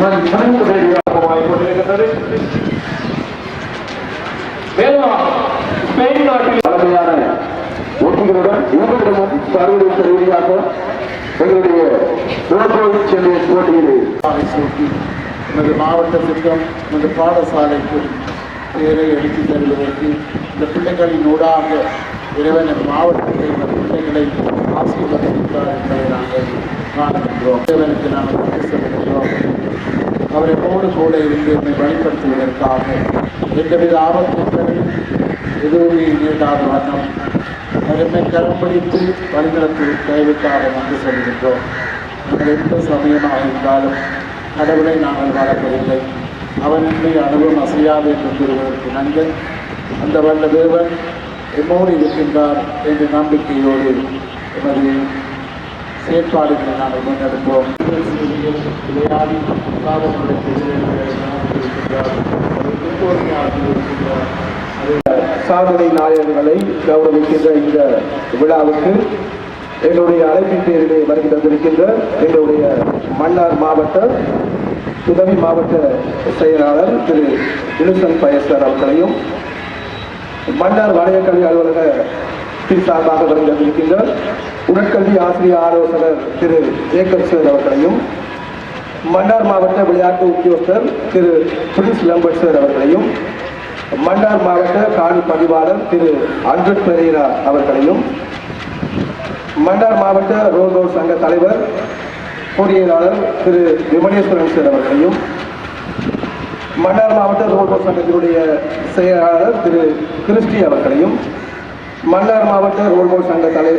மண் மண்புடையாகமாய் கொண்டிருக்கின்றது மேலும் ஸ்பெயின் நாட்டில் தலைமையான போட்டிகளுடன் இவர்களிடமும் சர்வதேச ரீதியாக எங்களுடைய ரோட்ரோடு சென்னை போட்டியிலே எனது மாவட்டத்திற்கும் எனது பாடசாலைக்கும் பேரை எடுத்து தருவதற்கு இந்த பிள்ளைகளின் ஊடாக இறைவன் மாவட்டத்தில் இந்த பிள்ளைகளை ஆசீர்வதித்தார் நாங்கள் காணுகின்றோம் தேவனுக்கு நாங்கள் நன்றி செலுத்துகிறோம் அவர் எப்போது கூட இருந்து என்னை வழிபடுத்துவதற்காக எந்தவித ஆபத்துகளையும் எதுவுமே நீண்டாத வண்ணம் அவர் என்னை கரம் பிடித்து வழிநடத்தி தேவைக்காக நன்றி செல்கின்றோம் நாங்கள் எந்த சமயமாக இருந்தாலும் கடவுளை நாங்கள் வளர்ப்பதில்லை அவன் என்னை அனுபவம் அசையாது என்று கூறுவதற்கு நன்றன் அந்த வல்ல தேவன் எம்மோடு இருக்கின்றார் என்ற நம்பிக்கையோடு எமது செயற்பாடுகளை நாங்கள் முன்னெடுப்போம். விளையாடி சாதனை நாயகர்களை கௌரவிக்கின்ற இந்த விழாவுக்கு எங்களுடைய அழைப்பின் பேரிலே வருகை தந்திருக்கின்ற எங்களுடைய மன்னார் மாவட்ட உதவி மாவட்ட செயலாளர் திரு வினுசன் பயசர் அவர்களையும் மன்னார் வளையக்கல்வி அலுவலக சார்பாக வருகை உடற்கல்வி ஆசிரியர் ஆலோசகர் திரு ஜேக்கப் சார் அவர்களையும் மன்னார் மாவட்ட விளையாட்டு உத்தியோகஸ்தர் திரு பிரின்ஸ் லம்பட் சார் அவர்களையும் மன்னார் மாவட்ட காணி பதிவாளர் திரு அன்ரட் பெரேரா அவர்களையும் மன்னார் மாவட்ட ரோட் சங்க தலைவர் பொறியியலாளர் திரு விமலேஸ்வரன் சார் அவர்களையும் மன்னார் மாவட்ட ரோட் சங்கத்தினுடைய செயலாளர் திரு கிறிஸ்டி அவர்களையும் மன்னார் மாவட்ட ரோல்போர் சங்க தலை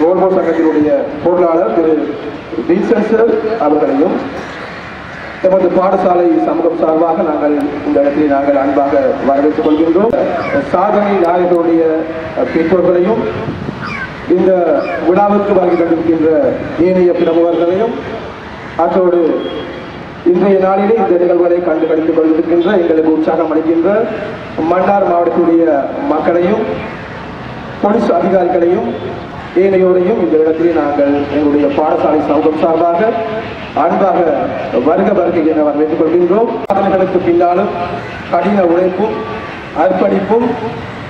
ரோல்போர் சங்கத்தினுடைய பொருளாளர் திரு டீசன்சர் அவர்களையும் எமது பாடசாலை சமூகம் சார்பாக நாங்கள் இந்த இடத்தை நாங்கள் அன்பாக வரவேற்றுக் கொள்கின்றோம். சாதனை நாயகருடைய பெற்றோர்களையும் இந்த விழாவிற்கு வருகை கொண்டிருக்கின்ற ஏனைய பிரமுகர்களையும் அதோடு இன்றைய நாளிலே இந்த நிகழ்வுகளை கண்டு கடித்துக் கொண்டிருக்கின்ற எங்களுக்கு உற்சாகம் அளிக்கின்ற மன்னார் மாவட்டத்துடைய மக்களையும் போலீஸ் அதிகாரிகளையும் ஏனையோரையும் இந்த இடத்திலே நாங்கள் எங்களுடைய பாடசாலை சமூகம் சார்பாக அன்பாக வருக வருகை என வரவேற்றுக் கொள்கின்றோம். சாதனைகளுக்கு பின்னாலும் கடின உழைப்பும் அர்ப்பணிப்பும்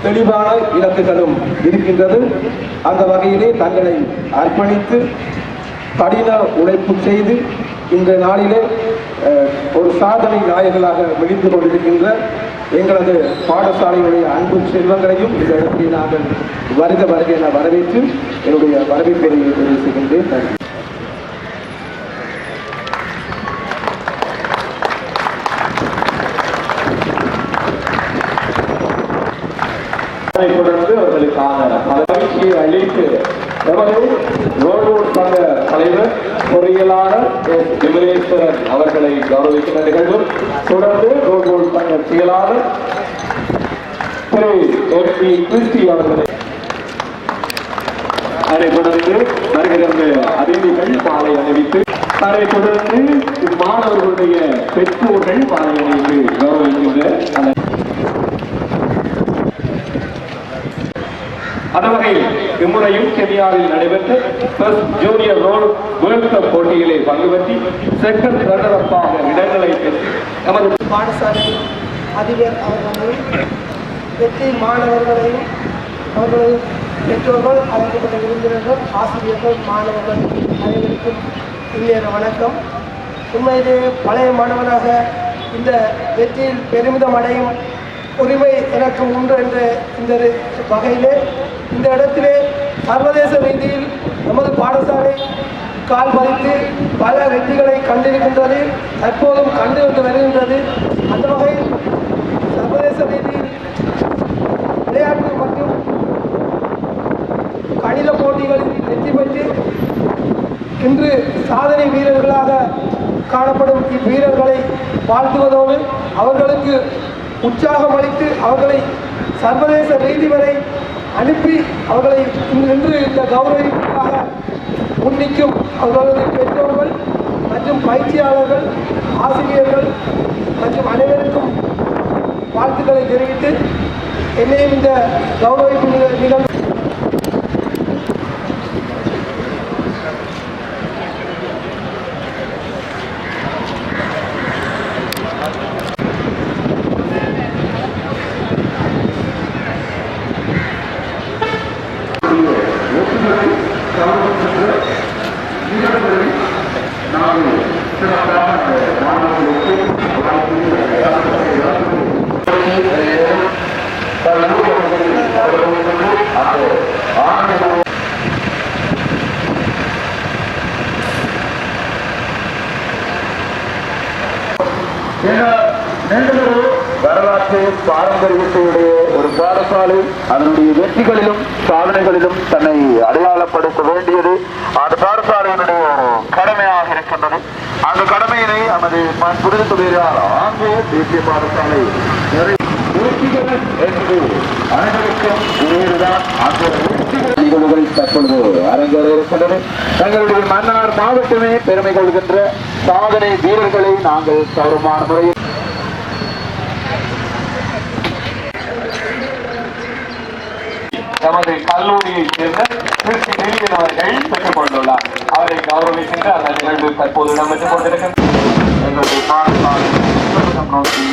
தெளிவான இலக்குகளும் இருக்கின்றது. அந்த வகையிலே தங்களை அர்ப்பணித்து கடின உழைப்பு செய்து இந்த நாளிலே ஒரு சாதனை நாயகர்களாக விழித்து கொண்டிருக்கின்ற எங்களது பாடசாலையுடைய அன்பு செல்வங்களையும் இந்த இடத்தில் நாங்கள் வருக வருக என வரவேற்று என்னுடைய வரவேற்பை தெரிவிக்கின்றேன் நன்றி. தொடர்ந்து அவர்களுக்கான பதவியை அளித்து எமது பொறியியலாளர் எஸ் விமலேஸ்வரன் அவர்களை கௌரவிக்கிற நிகழ்வும் தொடர்ந்து ரோடூர் சங்க செயலாளர் திரு. M B. கிறிஸ்டி அவர்களை அதைத் தொடர்ந்து வருகின்ற அதிதிகள் மாலை அணிவித்து அதைத் தொடர்ந்து மாணவர்களுடைய பெற்றோர்கள் மாலை அணிவித்து கௌரவிக்கின்ற அந்த வகையில் இம்முறையும் கென்யாவில் நடைபெற்ற first junior roll world cup போட்டிகளை பங்கு பெற்றி செகண்ட் ரன்னர் அப்பாக இடங்களை பெற்று நமது பாடசாலை அதிபர் அவர்களையும் வெற்றி மாணவர்களையும் அவர்களது பெற்றோர்கள் அழைக்கப்பட்ட விருந்தினர்கள் ஆசிரியர்கள் மாணவர்கள் அனைவருக்கும் இன்றைய வணக்கம். உண்மையிலே பழைய மாணவனாக இந்த வெற்றியில் பெருமிதம் அடையும் உரிமை எனக்கு உண்டு என்ற இந்த வகையிலே இந்த இடத்திலே சர்வதேச ரீதியில் நமது பாடசாலை கால் பதித்து பல வெற்றிகளை கண்டிருக்கின்றது தற்போதும் கண்டு வந்து வருகின்றது. அந்த வகையில் சர்வதேச ரீதியில் விளையாட்டு மற்றும் கணித போட்டிகளில் வெற்றி பெற்று இன்று சாதனை வீரர்களாக காணப்படும் இவ்வீரர்களை வாழ்த்துவதோடு அவர்களுக்கு உற்சாகம் அளித்து அவர்களை சர்வதேச ரீதி வரை அனுப்பி அவர்களை இன்று இந்த கௌரவிக்காக முன்னிக்கும் அவர்களது பெற்றோர்கள் மற்றும் பயிற்சியாளர்கள் ஆசிரியர்கள் மற்றும் அனைவருக்கும் வாழ்த்துக்களை தெரிவித்து என்னையும் இந்த கௌரவிப்பு நிகழ்வு வரலாற்று பாரம்பரியத்தையுடைய ஒரு பாடசாலை அதனுடைய வெற்றிகளிலும் சாதனைகளிலும் தன்னை அடையாளப்படுத்த வேண்டியது அந்த பாடசாலையினுடைய ஒரு கடமையாக இருக்கின்றது. அந்த கடமையினை நமது புரிந்து துறையால் ஆங்கில தேசிய பாடசாலை அனைவருக்கும் இவர்தான் அந்த தங்களுடைய மன்னார் மாவட்டமே பெருமை கொள்கின்ற சாதனை வீரர்களை நாங்கள் சௌரமான முறையில் நமது கல்லூரியைச் சேர்ந்த திருச்சி நிதியன் அவர்கள் பெற்றுக் கொண்டுள்ளார் அவரை கௌரவிக்கின்ற அந்த நிகழ்வு தற்போது நடைபெற்றுக் கொண்டிருக்கின்றது எங்களுடைய நோக்கி